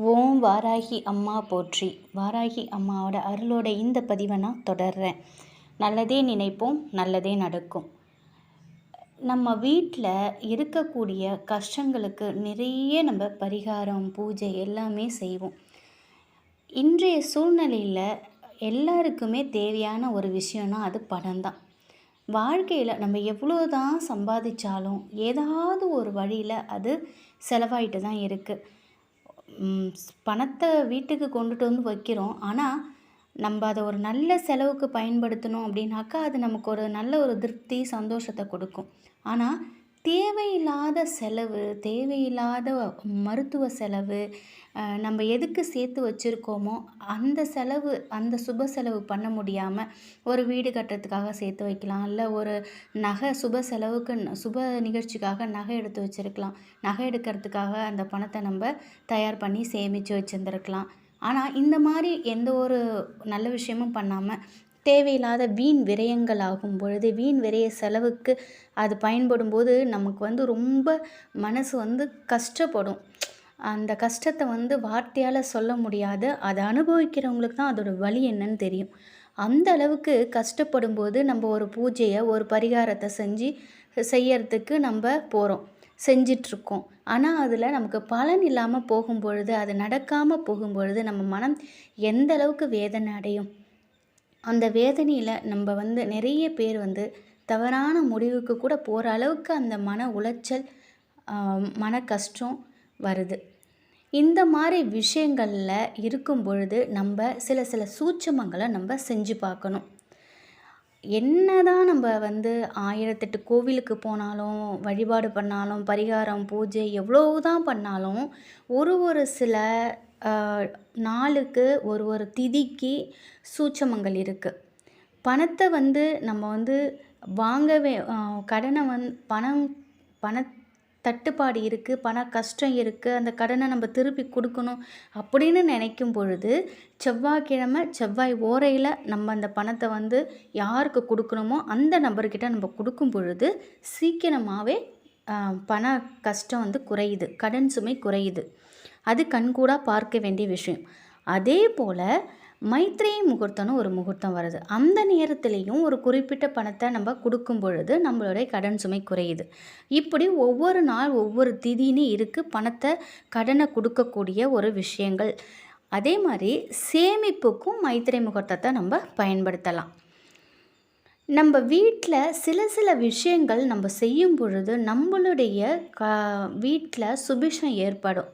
ஓம் வாராகி அம்மா போற்றி. வாராகி அம்மாவோட அருளோட இந்த பதிவை நான் தொடர்றேன். நல்லதே நினைப்போம் நல்லதே நடக்கும். நம்ம வீட்டில் இருக்கக்கூடிய கஷ்டங்களுக்கு நிறைய நம்ம பரிகாரம் பூஜை எல்லாமே செய்வோம். இன்றைய சூழ்நிலையில் எல்லாருக்குமே தேவையான ஒரு விஷயம்னா அது பணம் தான். வாழ்க்கையில் நம்ம எவ்வளோ தான் சம்பாதிச்சாலும் ஏதாவது ஒரு வழியில் அது செலவாயிட்டு தான் இருக்குது பணத்தை வீட்டுக்கு கொண்டுட்டு வந்து வைக்கிறோம். ஆனால் நம்ம அதை ஒரு நல்ல செலவுக்கு பயன்படுத்தணும் அப்படின்னாக்கா அது நமக்கு ஒரு நல்ல ஒரு திருப்தி சந்தோஷத்தை கொடுக்கும். ஆனால் தேவையில்லாத செலவு தேவையில்லாத மருத்துவ செலவு நம்ம எதுக்கு சேர்த்து வச்சுருக்கோமோ அந்த செலவு அந்த சுப செலவு பண்ண முடியாமல் ஒரு வீடு கட்டுறதுக்காக சேர்த்து வைக்கலாம். இல்லை ஒரு நகை சுப செலவுக்கு சுப நிகழ்ச்சிக்காக நகை எடுத்து வச்சுருக்கலாம். நகை எடுக்கிறதுக்காக அந்த பணத்தை நம்ம தயார் பண்ணி சேமித்து வச்சுருந்துருக்கலாம். ஆனால் இந்த மாதிரி எந்த ஒரு நல்ல விஷயமும் பண்ணாமல் தேவையில்லாத வீண் விரயங்கள் ஆகும் பொழுது வீண் விரய செலவுக்கு அது பயன்படும் போது நமக்கு வந்து ரொம்ப மனசு வந்து கஷ்டப்படும். அந்த கஷ்டத்தை வந்து வார்த்தையால் சொல்ல முடியாது. அதை அனுபவிக்கிறவங்களுக்கு தான் அதோட வழி என்னன்னு தெரியும். அந்த அளவுக்கு கஷ்டப்படும் போது நம்ம ஒரு பூஜையை ஒரு பரிகாரத்தை செஞ்சு செய்யறதுக்கு நம்ம போகிறோம் செஞ்சிட்ருக்கோம் ஆனால் அதில் நமக்கு பலன் இல்லாமல் போகும்பொழுது அது நடக்காமல் போகும்பொழுது நம்ம மனம் எந்த அளவுக்கு வேதனை அடையும்? அந்த வேதனையில் நம்ம வந்து நிறைய பேர் வந்து தவறான முடிவுக்கு கூட போகிற அளவுக்கு அந்த மன உளைச்சல் மன கஷ்டம் வருது. இந்த மாதிரி விஷயங்களில் இருக்கும் பொழுது நம்ம சில சில சூட்சமங்களை நம்ம செஞ்சு பார்க்கணும். என்னதான் நம்ம வந்து ஆயிரத்தெட்டு கோவிலுக்கு போனாலும் வழிபாடு பண்ணாலும் பரிகாரம் பூஜை எவ்வளவுதான் பண்ணாலும் ஒரு ஒரு சில நாளுக்கு ஒரு ஒரு திதிக்கு சூட்சமங்கள் இருக்குது பணத்தை வந்து நம்ம வந்து வாங்கவே கடனை வந் பணம் பண தட்டுப்பாடு இருக்குது பண கஷ்டம் இருக்குது அந்த கடனை நம்ம திருப்பி கொடுக்கணும் அப்படின்னு நினைக்கும் பொழுது செவ்வாய்க்கிழமை செவ்வாய் ஓரையில் நம்ம அந்த பணத்தை வந்து யாருக்கு கொடுக்கணுமோ அந்த நபர்கிட்ட நம்ம கொடுக்கும் பொழுது சீக்கிரமாகவே பண கஷ்டம் வந்து குறையுது கடன் சுமை குறையுது. அது கண்கூடாக பார்க்க வேண்டிய விஷயம். அதே போல் மைத்ரேயி முகூர்த்தம்னு ஒரு முகூர்த்தம் வருது அந்த நேரத்துலேயும் ஒரு குறிப்பிட்ட பணத்தை நம்ம கொடுக்கும் பொழுது நம்மளுடைய கடன் சுமை குறையுது. இப்படி ஒவ்வொரு நாள் ஒவ்வொரு திதின்னு இருக்குது பணத்தை கடனை கொடுக்கக்கூடிய ஒரு விஷயங்கள். அதே மாதிரி சேமிப்புக்கும் மைத்திரை முகூர்த்தத்தை நம்ம பயன்படுத்தலாம். நம்ம வீட்டில் சில சில விஷயங்கள் நம்ம செய்யும் பொழுது நம்மளுடைய க வீட்டில் சுபிஷம் ஏற்படும்.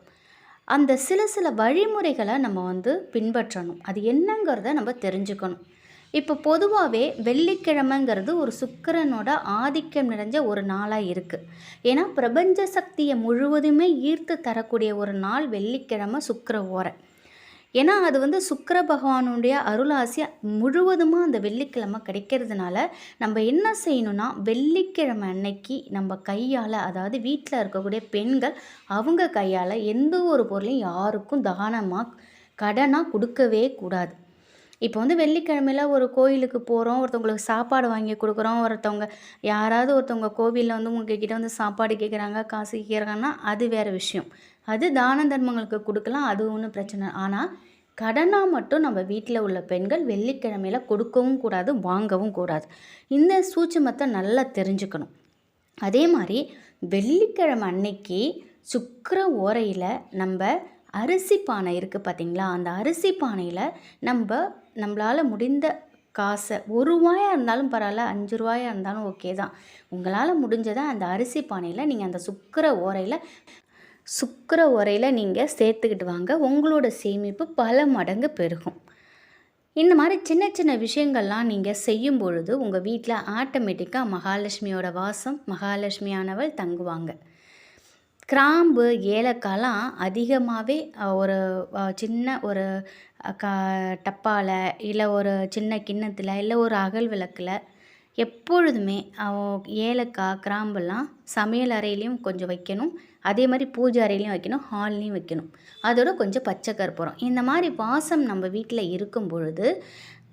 அந்த சில சில வழிமுறைகளை நம்ம வந்து பின்பற்றணும். அது என்னங்கிறத நம்ம தெரிஞ்சுக்கணும். இப்போ பொதுவாகவே வெள்ளிக்கிழமைங்கிறது ஒரு சுக்கரனோட ஆதிக்கம் நிறைஞ்ச ஒரு நாளாக இருக்குது ஏன்னா பிரபஞ்ச சக்தியை முழுவதுமே ஈர்த்து தரக்கூடிய ஒரு நாள் வெள்ளிக்கிழமை சுக்கர ஓரை. ஏன்னா அது வந்து சுக்கிர பகவானுடைய அருளாசி முழுவதுமாக அந்த வெள்ளிக்கிழமை கிடைக்கிறதுனால நம்ம என்ன செய்யணும்னா வெள்ளிக்கிழமை அன்னைக்கு நம்ம கையால் அதாவது வீட்டில் இருக்கக்கூடிய பெண்கள் அவங்க கையால் எந்த ஒரு பொருளையும் யாருக்கும் தானமாக கடனாக கொடுக்கவே கூடாது. இப்போ வந்து வெள்ளிக்கிழமையில் ஒரு கோயிலுக்கு போகிறோம் ஒருத்தவங்களுக்கு சாப்பாடு வாங்கி கொடுக்குறோம் ஒருத்தவங்க யாராவது ஒருத்தவங்க கோவிலில் வந்து உங்ககிட்ட வந்து சாப்பாடு கேட்குறாங்க காசு கேட்குறாங்கன்னா அது வேறு விஷயம். அது தான தர்மங்களுக்கு கொடுக்கலாம் அது ஒன்றும் பிரச்சனை. ஆனால் கடனாக மட்டும் நம்ம வீட்டில் உள்ள பெண்கள் வெள்ளிக்கிழமையில கொடுக்கவும் கூடாது வாங்கவும் கூடாது. இந்த சூட்சமத்தை நல்லா தெரிஞ்சுக்கணும். அதே மாதிரி வெள்ளிக்கிழமை அன்னைக்கு சுக்கிர ஓரையில் நம்ம அரிசி பானை இருக்குது பார்த்தீங்களா அந்த அரிசி பானையில் நம்ம நம்மளால் முடிந்த காசை ஒரு ரூபாயாக இருந்தாலும் பரவாயில்ல அஞ்சு ரூபாயாக இருந்தாலும் ஓகே தான். உங்களால் முடிஞ்சதை அந்த அரிசி பானையில் நீங்கள் அந்த சுக்கிர ஓரையில் சுக்கிர உரையில் நீங்கள் சேர்த்துக்கிட்டு வாங்க. உங்களோட சேமிப்பு பல மடங்கு பெருகும். இந்த மாதிரி சின்ன சின்ன விஷயங்கள்லாம் நீங்கள் செய்யும் பொழுது உங்கள் வீட்டில் ஆட்டோமேட்டிக்காக மகாலட்சுமியோட வாசம் மகாலட்சுமியானவள் தங்குவாங்க. கிராம்பு ஏலக்காயெலாம் அதிகமாகவே ஒரு சின்ன ஒரு க டப்பாவில் இல்லை ஒரு சின்ன கிண்ணத்தில் இல்லை ஒரு அகல் விளக்கில் எப்பொழுதுமே ஏலக்காய் கிராம்பெல்லாம் சமையல் அறையிலையும் கொஞ்சம் வைக்கணும். அதே மாதிரி பூஜை அறையிலையும் வைக்கணும் ஹால்லையும் வைக்கணும். அதோட கொஞ்சம் பச்சை கற்பூரம். இந்த மாதிரி வாசம் நம்ம வீட்டில் இருக்கும் பொழுது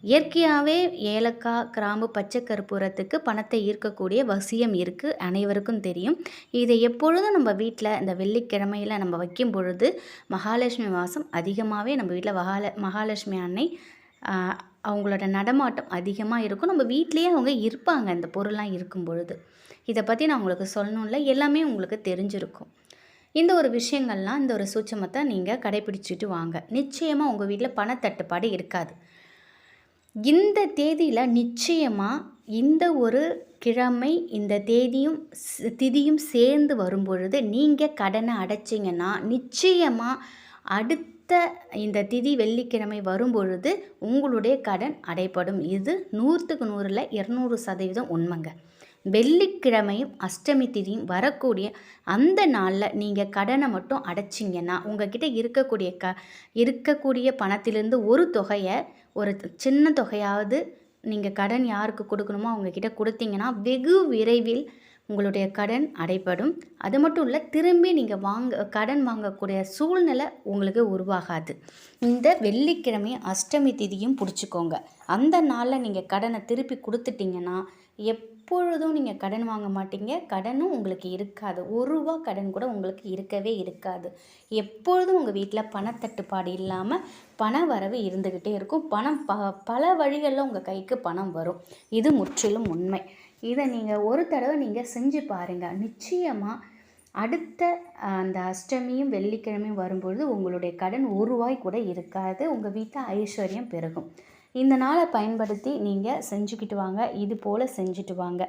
இயற்கையாகவே ஏலக்காய் கிராம்பு பச்சை கற்பூரத்துக்கு பணத்தை ஈர்க்கக்கூடிய வசியம் இருக்குது அனைவருக்கும் தெரியும். இதை எப்பொழுதும் நம்ம வீட்டில் இந்த வெள்ளிக்கிழமையில் நம்ம வைக்கும் பொழுது மகாலட்சுமி வாசம் அதிகமாகவே நம்ம வீட்டில் மகால மகாலட்சுமி அன்னை அவங்களோட நடமாட்டம் அதிகமாக இருக்கும். நம்ம வீட்லேயே அவங்க இருப்பாங்க. இந்த பொருள்லாம் இருக்கும் பொழுது. இதை பற்றி நான் உங்களுக்கு சொல்லணும்ல. எல்லாமே உங்களுக்கு தெரிஞ்சிருக்கும். இந்த ஒரு விஷயங்கள்லாம் இந்த ஒரு சூட்சமத்தை நீங்கள் கடைபிடிச்சிட்டு வாங்க. நிச்சயமாக உங்கள் வீட்டில் பணத்தட்டுப்பாடு இருக்காது. இந்த தேதியில் நிச்சயமாக இந்த ஒரு கிழமை இந்த தேதியும் திதியும் சேர்ந்து வரும்பொழுது நீங்கள் கடனை அடைச்சிங்கன்னா நிச்சயமாக அடுத்த இந்த திதி வெள்ளிக்கிழமை வரும்பொழுது உங்களுடைய கடன் அடைப்படும் இது நூற்றுக்கு நூறில் இரநூறு சதவீதம் உண்மைங்க. வெள்ளிக்கிழமையும் அஷ்டமி திதியும் வரக்கூடிய அந்த நாளில் நீங்கள் கடனை மட்டும் அடைச்சிங்கன்னா உங்ககிட்ட இருக்கக்கூடிய க இருக்கக்கூடிய பணத்திலிருந்து ஒரு தொகையை ஒரு சின்ன தொகையாவது நீங்கள் கடன் யாருக்கு கொடுக்கணுமோ அவங்கக்கிட்ட கொடுத்தீங்கன்னா வெகு விரைவில் உங்களுடைய கடன் அடைபடும். அது மட்டும் இல்லை திரும்பி நீங்கள் வாங்க கடன் வாங்கக்கூடிய சூழ்நிலை உங்களுக்கு உருவாகாது. இந்த வெள்ளிக்கிழமை அஷ்டமி திதியும் பிடிச்சிக்கோங்க. அந்த நாளில் நீங்கள் கடனை திருப்பி கொடுத்துட்டீங்கன்னா எப்பொழுதும் நீங்கள் கடன் வாங்க மாட்டீங்க. கடனும் உங்களுக்கு இருக்காது. ஒரு ரூபா கடன் கூட உங்களுக்கு இருக்கவே இருக்காது. எப்பொழுதும் உங்கள் வீட்டில் பணத்தட்டுப்பாடு இல்லாமல் பண வரவு இருந்துக்கிட்டே இருக்கும். பணம் ப பல வழிகளில் உங்கள் கைக்கு பணம் வரும். இது முற்றிலும் உண்மை. இதை நீங்கள் ஒரு தடவை நீங்கள் செஞ்சு பாருங்கள் நிச்சயமாக அடுத்த அந்த அஷ்டமியும் வெள்ளிக்கிழமையும் வரும்பொழுது உங்களுடைய கடன் ஒரு ரூபாய் கூட இருக்காது. உங்கள் வீட்டில் ஐஸ்வர்யம் பெருகும். இந்த நாளை பயன்படுத்தி நீங்கள் செஞ்சுக்கிட்டு வாங்க. இது போல் செஞ்சுட்டு வாங்க.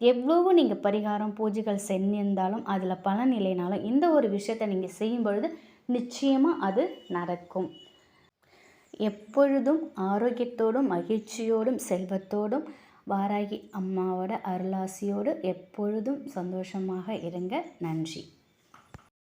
எவ்வளவோ நீங்கள் பரிகாரம் பூஜைகள் செஞ்சிருந்தாலும் அதில் பலன் இல்லைனாலும் இந்த ஒரு விஷயத்தை நீங்கள் செய்யும் பொழுது நிச்சயமாக அது நடக்கும். எப்பொழுதும் ஆரோக்கியத்தோடும் மகிழ்ச்சியோடும் செல்வத்தோடும் வாராகி அம்மாவோட அருளாசியோடு எப்பொழுதும் சந்தோஷமாக இருங்க. நன்றி.